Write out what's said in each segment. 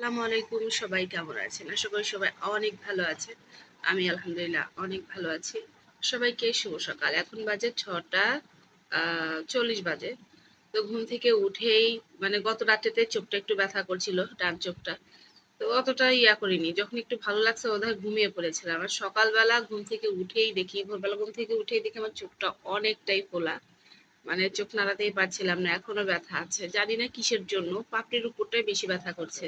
আসসালামু আলাইকুম, সবাই কেমন আছেন? আশা করি সবাই অনেক ভালো আছেন। আমি আলহামদুলিল্লাহ অনেক ভালো আছি। সবাইকে শুভ সকাল। এখন বাজে ছটা চল্লিশ বাজে। তো ঘুম থেকে উঠেই মানে গত রাত্রেতে চোখটা একটু ব্যথা করছিল, ডান চোখটা। তো অতটা ইয়া করিনি। যখন একটু ভালো লাগছে ওদের ঘুমিয়ে পড়েছিলাম। আর সকালবেলা ঘুম থেকে উঠেই দেখি, ভোরবেলা ঘুম থেকে উঠেই দেখি আমার চোখটা অনেকটাই ফোলা। মানে চোখ নাড়াতেই পারছিলাম না, এখনও ব্যথা আছে। জানি না কিসের জন্য, পাপড়ির উপরটাই বেশি ব্যথা করছে।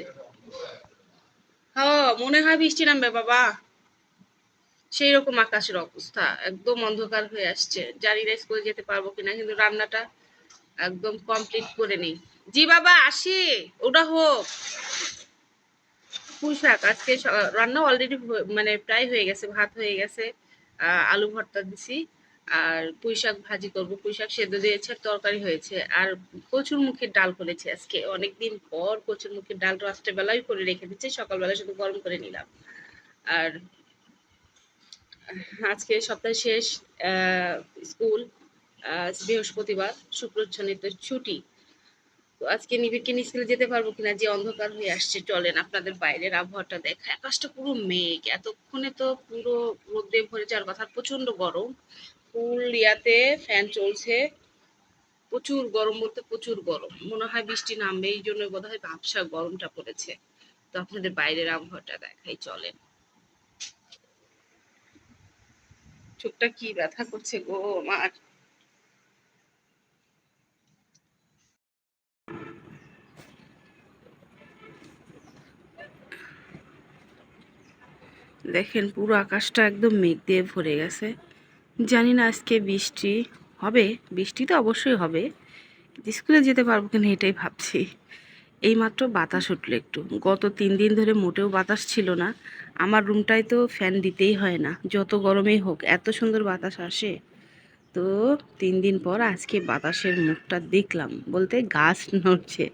হ্যাঁ মনে হয় বৃষ্টি নামবে বাবা। সেই রকম আকাশের অবস্থা, একদম অন্ধকার হয়ে আসছে। জানি না স্কুলে যেতে পারব কিনা, কিন্তু রান্নাটা একদম কমপ্লিট করে নেই। জি বাবা, আসি। ওটা হোক। পুঁই শাক, আজকে রান্না অলরেডি মানে প্রায় হয়ে গেছে, ভাত হয়ে গেছে। আলু ভর্তা দিছি। আর পুঁই শাক ভাজি করব। পুঁই শাক সেদ্ধ দিয়েছে তরকারি হয়েছে। আর কচুর মুখের ডাল করেছি আজকে। অনেকদিন পর কচুর মুখের ডাল রাত্রেবেলায় করে রেখে দিচ্ছি। সকালবেলা শুধু গরম করে নিলাম। আর আজকে সপ্তাহ শেষ স্কুল বৃহস্পতিবার, শুক্র ছুটি। তো আজকে নিবিড়কে স্কুলে যেতে পারব কিনা যে অন্ধকার হয়ে আসছে, চলেন আপনাদের বাইরের আবহাওয়াটা দেখা। আকাশটা পুরো মেঘ। এতক্ষণে তো পুরো রোদে ভরে যাওয়ার কথা। প্রচণ্ড গরম। ইয়াতে ফ্যান চলছে। প্রচুর গরম বলতে প্রচুর গরম। মনে হয় বৃষ্টি নামবে, এই জন্য বোধ হয় ভাবসা গরমটা পড়েছে। তো আপনাদের বাইরের আবহাওয়াটা দেখাই, চলেন। চোখটা কি ব্যথা করছে গো আমার। দেখেন পুরো আকাশটা একদম মেঘ দিয়ে ভরে গেছে। জানি না আজকে বৃষ্টি হবে, বৃষ্টি তো অবশ্যই হবে। স্কুলে যেতে পারব কিনা এটাই ভাবছি। এই মাত্র বাতাস উঠল একটু। গত তিন দিন ধরে মোটেও বাতাস ছিল না। আমার রুমটায় তো ফ্যান দিতেই হয় না। যত গরমেই হোক, এত সুন্দর বাতাস আসে। তো তিন দিন পর আজকে বাতাসের মুখটা দেখলাম। বলতে গাছ নড়ছে।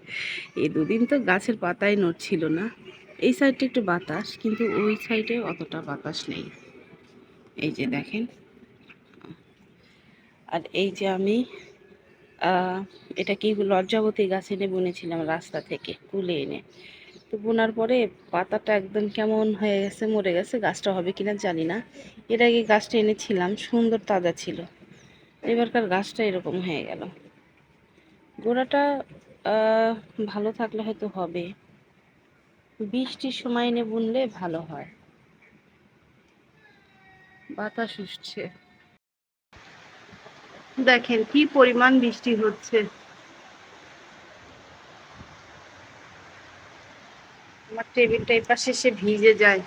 এই দুদিন তো গাছের পাতাই নড়ছিল না। এই সাইডটা একটু বাতাস, কিন্তু ওই সাইডে অতটা বাতাস নেই। এই যে দেখেন আর এই যে আমি এটা কি লজ্জাবতী গাছ এনে বুনেছিলাম রাস্তা থেকে, কুলে এনে। তো বোনার পরে পাতাটা একদম কেমন হয়ে গেছে, মরে গেছে, গাছটা হবে কিনা জানি না। এর আগে গাছটা এনেছিলাম, সুন্দর তাজা ছিল। এবারকার গাছটা এরকম হয়ে গেল। গোড়াটা ভালো থাকলে হয়তো হবে। বৃষ্টির সময় এনে বুনলে ভালো হয়। বাতাস উঠছে। দেখেন কি পরিমাণ বৃষ্টি হচ্ছে। আমার টেবিলটা পাশে ভিজে যায়।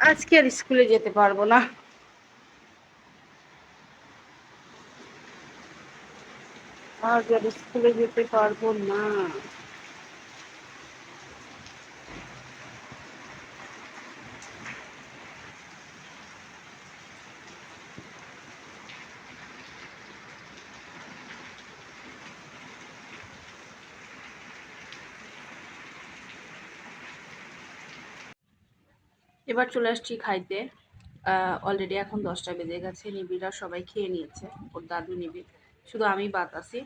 আজকে আর স্কুলে যেতে পারব না। আজ আর স্কুলে যেতে পারব না। এবার চলে আসছি খাইতে। অলরেডি এখন দশটা বেজে গেছে। নিবিড়রা সবাই খেয়ে নিয়েছে। ওর দাদু নিবিড়। শুধু আমি বাত আছি।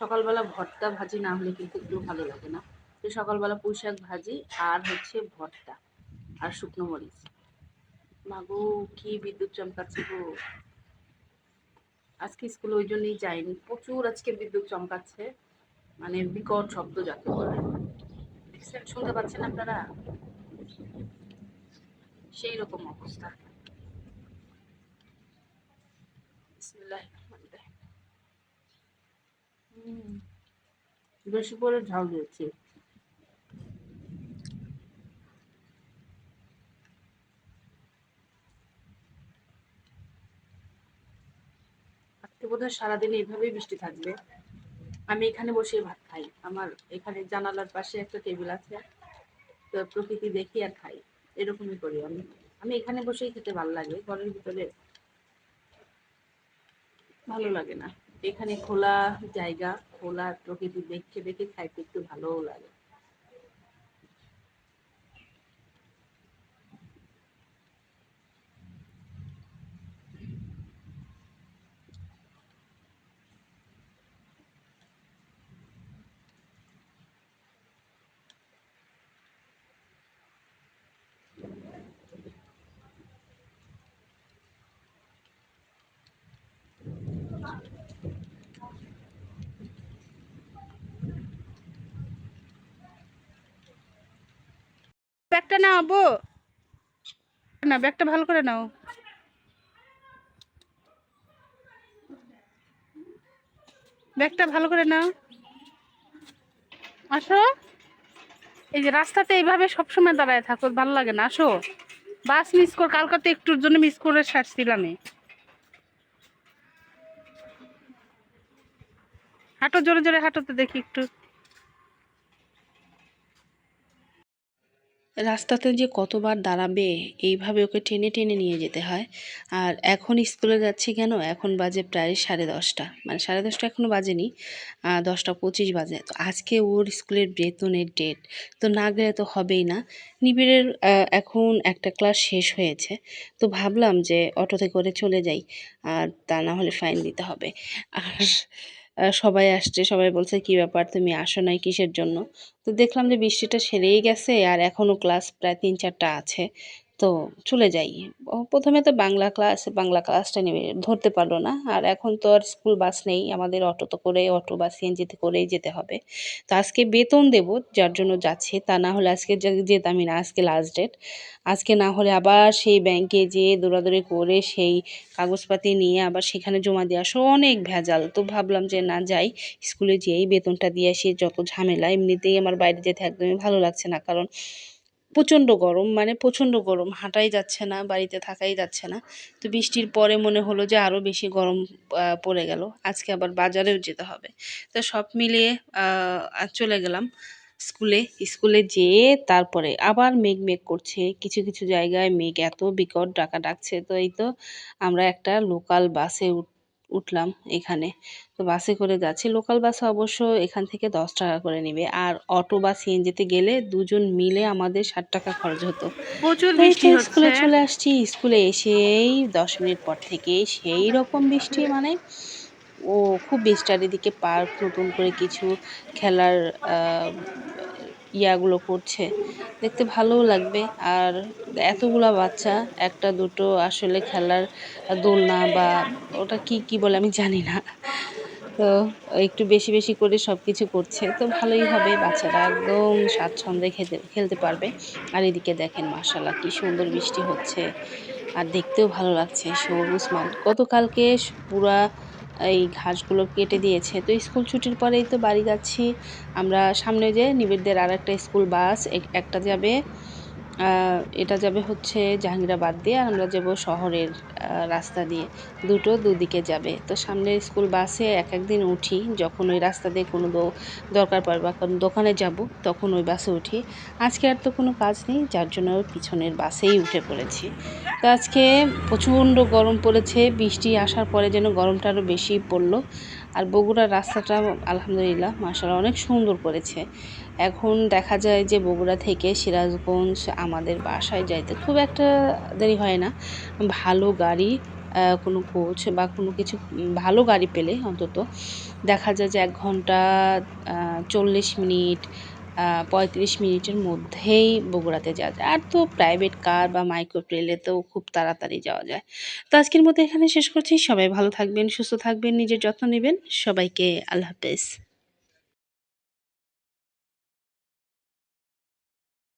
সকালবেলা ভর্তা ভাজি না হলে কিন্তু একটু ভালো লাগে না। তো সকালবেলা পুঁই শাক ভাজি আর হচ্ছে ভর্তা আর শুকনো মরিচ। মাগো, কি বিদ্যুৎ চমকাচ্ছে গো। আজকে স্কুলে ওই জন্যই যাইনি। প্রচুর আজকে বিদ্যুৎ চমকাচ্ছে। মানে বিকট শব্দ যাতে বলে। শুনতে পাচ্ছেন আপনারা? সেই রকম অবস্থা। বেশি করে ঝাল দিয়েছি। আজকে বোধহয় সারাদিন এইভাবেই বৃষ্টি থাকবে। আমি এখানে বসে ভাত খাই। আমার এখানে জানালার পাশে একটা টেবিল আছে। তো প্রকৃতি দেখি আর খাই। এরকমই করি আমি। আমি এখানে বসেই খেতে ভালো লাগে, ঘরের ভিতরে ভালো লাগে না। এখানে খোলা জায়গা, খোলা প্রকৃতি দেখে দেখে খাইতে একটু ভালোও লাগে। ব্যাগটা নাও আব্বু না, ব্যাগটা ভালো করে নাও। ব্যাগটা ভালো করে নাও। আসো। এই যে রাস্তাতে এইভাবে সবসময় দাঁড়ায় থাকো, ভালো লাগে না। আসো। বাস মিস কর কালকে তো একটুর জন্য মিস করে সারছিলামই হাঁটো, জোরে জোরে হাঁটো তো দেখি একটু। রাস্তাতে যে কতবার দাঁড়াবে, এইভাবে ওকে টেনে টেনে নিয়ে যেতে হয়। আর এখন স্কুলে যাচ্ছি কেন? এখন বাজে প্রায় সাড়ে দশটা। মানে সাড়ে দশটা এখনও বাজেনি দশটা পঁচিশ বাজে। তো আজকে ওর স্কুলের বেতনের ডেট তো না গেলে তো হবেই না। নিবিড়ের এখন একটা ক্লাস শেষ হয়েছে। তো ভাবলাম যে অটোতে করে চলে যাই। আর তা না হলে ফাইন দিতে হবে। আর সবাই আসছে, সবাই বলছে, কি ব্যাপার? তুমি আসো নাই কিসের জন্য? তো দেখলাম যে বৃষ্টিটা সেরেই গেছে আর এখনও ক্লাস প্রায় তিন চারটা আছে। তো চলে যাই। প্রথমে তো বাংলা ক্লাস বাংলা ক্লাসটা নেবে ধরতে পারল না। আর এখন তো আর স্কুল বাস নেই। আমাদের অটোতে করে অটো বা সিএনজিতে করেই যেতে হবে। তো আজকে বেতন দেব যার জন্য যাচ্ছে। তা না হলে আজকে যেতামই না, আজকে লাস্ট ডেট আজকে না হলে আবার সেই ব্যাংকে যেয়ে দৌড়াদৌড়ি করে সেই কাগজপাতি নিয়ে আবার সেখানে জমা দিয়ে আসো অনেক ভেজাল। তো ভাবলাম যে, না যাই স্কুলে যেয়েই বেতনটা দিয়ে আসি। যত ঝামেলা, এমনিতেই আমার বাইরে যেতে একদমই ভালো লাগছে না। কারণ প্রচণ্ড গরম মানে প্রচণ্ড গরম, হাঁটাই যাচ্ছে না, বাড়িতে থাকাই যাচ্ছে না। তো বৃষ্টির পরে মনে হলো যে আরও বেশি গরম পড়ে গেল। আজকে আবার বাজারেও যেতে হবে। তো সব মিলিয়ে চলে গেলাম স্কুলে। স্কুলে যেয়ে তারপরে আবার মেঘ মেঘ করছে। কিছু কিছু জায়গায় মেঘ এত বিকট ডাকা ডাকছে। তো এই তো আমরা একটা লোকাল বাসে উঠ- উঠলাম এখানে। তো বাসে করে যাচ্ছি। লোকাল বাসে অবশ্য এখান থেকে দশ টাকা করে নেবে। আর অটো বা সিএনজিতে গেলে দুজন মিলে আমাদের ষাট টাকা খরচ হতো। প্রচুর বৃষ্টি স্কুলে চলে আসছি। স্কুলে এসেই দশ মিনিট পর থেকে সেই রকম বৃষ্টি মানে ও খুব বৃষ্টি। আর এদিকে পার্ক নতুন করে কিছু খেলার ইয়াগুলো করছে। দেখতে ভালোও লাগবে। আর এতগুলা বাচ্চা, একটা, দুটো আসলে খেলার দোলনা বা ওটা কি কি বলে আমি জানি না। তো একটু বেশি বেশি করে সব কিছু করছে। তো ভালোই হবে, বাচ্চারা একদম স্বাচ্ছন্দ্যে খেতে, খেলতে পারবে। আর এদিকে দেখেন মাশাল্লাহ কি সুন্দর বৃষ্টি হচ্ছে। আর দেখতেও ভালো লাগছে, সবুজ মাঠ। গতকালকে পুরা এই ঘাসগুলো কেটে দিয়েছে। তো স্কুল ছুটির পরেই তো বাড়ি যাচ্ছি। আমরা সামনে যে নিবিড়দের আর একটা স্কুল বাস এক- একটা যাবে। এটা যাবে হচ্ছে জাহাঙ্গীরাবাদ দিয়ে আর আমরা যাব শহরের রাস্তা দিয়ে। দুটো দুদিকে যাবে। তো সামনের স্কুল বাসে এক একদিন উঠি, যখন ওই রাস্তা দিয়ে কোনো দরকার পড়ে বা কোনো দোকানে যাব, তখন ওই বাসে উঠি। আজকে আর তো কোনো কাজ নেই, যার জন্য পিছনের বাসেই উঠে পড়েছি। তো আজকে প্রচণ্ড গরম পড়েছে, বৃষ্টি আসার পরে যেন গরমটা আরও বেশি পড়ল। আর বগুড়ার রাস্তাটা আলহামদুলিল্লাহ মাসাল্লাহ অনেক সুন্দর করেছে। এখন দেখা যায় যে বগুড়া থেকে সিরাজগঞ্জ আমাদের বাসায় যাইতে খুব একটা দেরি হয় না। ভালো গাড়ি কোনো কোচ বা কোনো কিছু, ভালো গাড়ি পেলে অন্তত। দেখা যায় যে এক ঘণ্টা চল্লিশ মিনিট পঁয়ত্রিশ মিনিটের মধ্যেই বগুড়াতে যাওয়া যায়। আর তো প্রাইভেট কার বা মাইক্রো ট্রেলেতেও খুব তাড়াতাড়ি যাওয়া যায়। তো আজকের মতো এখানে শেষ করছি। সবাই ভালো থাকবেন, সুস্থ থাকবেন, নিজের যত্ন নেবেন। সবাইকে আল্লাহ হাফেজ।